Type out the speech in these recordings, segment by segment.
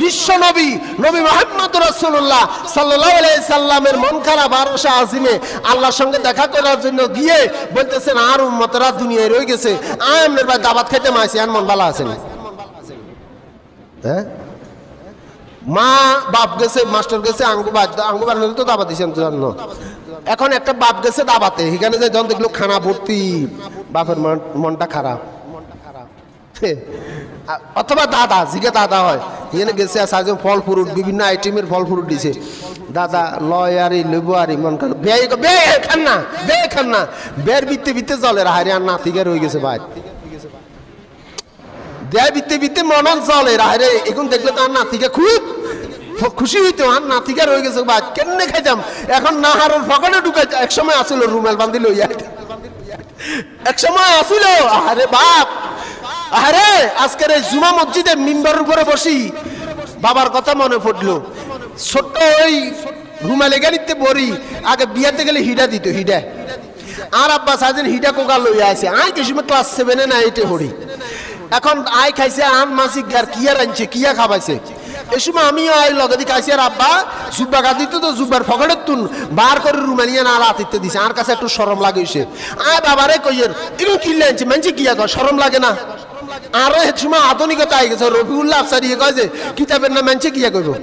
বিশ্ব নবী নবী মোহাম্মদ রসুল্লাহ সাল্লাহ সাল্লামের মন খারাপ, আরশা আজিমে আল্লাহর সঙ্গে দেখা করার জন্য গিয়ে বলতেছেন, আর উম্মতরা দুনিয়ায় রয়ে গেছে। আপনার ভাই দাবাত খেতে মাইছি আর মন ভালো আছেন হ্যাঁ? মা বাপ গেছে, মাস্টার গেছে, আঙ্গু আঙ্গু বাদ তো দাবা দিয়েছেন জন্য। এখন একটা বাপ গেছে দাবাতে, এখানে যে যখন দেখল খানা ভর্তি, বাপের মন- মনটা খারাপ। অথবা দাদা জিগে দাদা হয়। এখানে গেছে সাজে ফল ফ্রুট, বিভিন্ন আইটেমের ফল ফ্রুট দিছে। দাদা, লয় আরি, লেবু আরি, মন খান বে বে খান না, বে, খান না। বের বিতে বিতে জলের হারি আর নাতিকে রয়ে গেছে ভাই। দেয় বিতে বিতে মনন চলে রাহরে এখন দেখলে তো আর নাতিকে খুব খুশি হইতো। আর নাতিকা রয়ে গেছে বা কেমনে খাইতাম? এখন না হারুর ফকনে ঢুকাই এক সময় আসিল রুমেল বান্ধি লইয়া এক সময় আসিল আরে বাপ। আরে, আজকের এই জুমা মসজিদে মিম্বার উপরে বসি। বাবার কথা মনে পড়ল। ছোট্ট ওই রুমালে গাড়িতে বড়ি। আগে বিয়াতে গেলে হিডা দিত, হিডা। আর আব্বা সাজেন হিডা কোকা লইয়া আছে? আই কিছু ক্লাস সেভেনে না এইটে হরি এখন আই খাইছে, আন মাসিক গার কিয়া রাঁধছে কিয়া খাবাইছে? এই আমিও আই লগে দি খাইছি, আর আব্বা জুব্বা গা দিত তো, জুব্বার ফকড়ের তুন বার করে রুমানিয়া না লাতিতে দিছে। আর কাছে একটু সরম লাগেছে আয় বাবারে কইয়ের এগুলো কিনলে আনছে মানছে কিয়া? কর সরম লাগে না। আরও এক সময় আধুনিকতা আই গেছে। রবিউল্লাহ আফসারি কয় যে, কিতাবের নাম মানছে কিয়া করব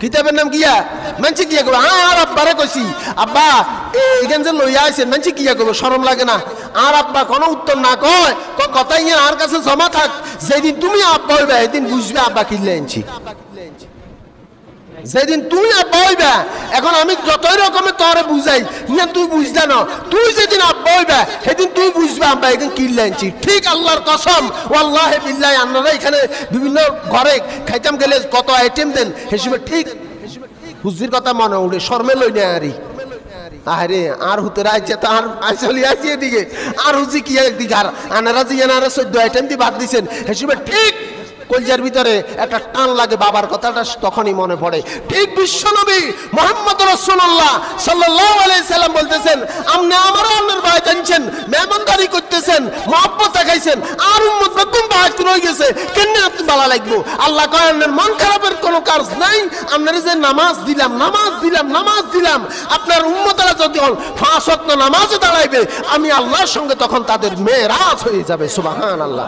কিতাবের নাম কিয়া? মানছে কিয়া করব আর আব্বারে কইছি, আব্বা এইখান যে লইয়া আইছেন, মানছে কিয়া করব সরম লাগে না। আর আব্বা কোনো উত্তর না কয় ক- ইয়ে আর কাছে জমা থাক। যেদিন তুমি আব্বা হইবে সেদিন বুঝবে আব্বা কিনলে আনছি যেদিন তুই আব্বা এখন আমি যতই রকমের তোরে বুঝাই ইয়া তুই বুঝলা না। তুই যেদিন আব্বা সেদিন তুই বুঝবে আব্বা একদিন কিনলে আনছি ঠিক আল্লাহর কসম, ওয়াল্লাহ বিল্লাহ আপনারা এখানে বিভিন্ন ঘরে খাইতাম গেলে কত আইটেম দেন, হিসেবে ঠিক হুজির কথা মনে উঠে, শর্মে লই না আরি। আরে আর হুতে তো আর আসলি আসি এদিকে। আর হুজি কি একদিকে আর? আনারা যে আনারা চোদ্দ আইটেম দিয়ে বাদ দিছেন, হিসেবে ঠিক কলজার ভিতরে একটা টান লাগে বাবার কথাটা তখনই মনে পড়ে। ঠিক বিশ্বনবী মোহাম্মদ রসুল্লাহ সাল্লাহ সাল্লাম বলতেছেন আপনি আমার অন্যের বাড়ি জানছেন, মেহমানদারি করতেছেন, মহব্বত দেখাইছেন, আর উম্মত বেগম বাহাত গেছে কেন আপনি ভালো লাগবো? আল্লাহ কয় মন খারাপের কোনো কাজ নাই আপনার যে নামাজ দিলাম নামাজ দিলাম নামাজ দিলাম, আপনার উম্মতরা যদি হন ফাঁস নামাজে দাঁড়াইবে, আমি আল্লাহর সঙ্গে তখন তাদের মেয়েরাজ হয়ে যাবে সুবাহান আল্লাহ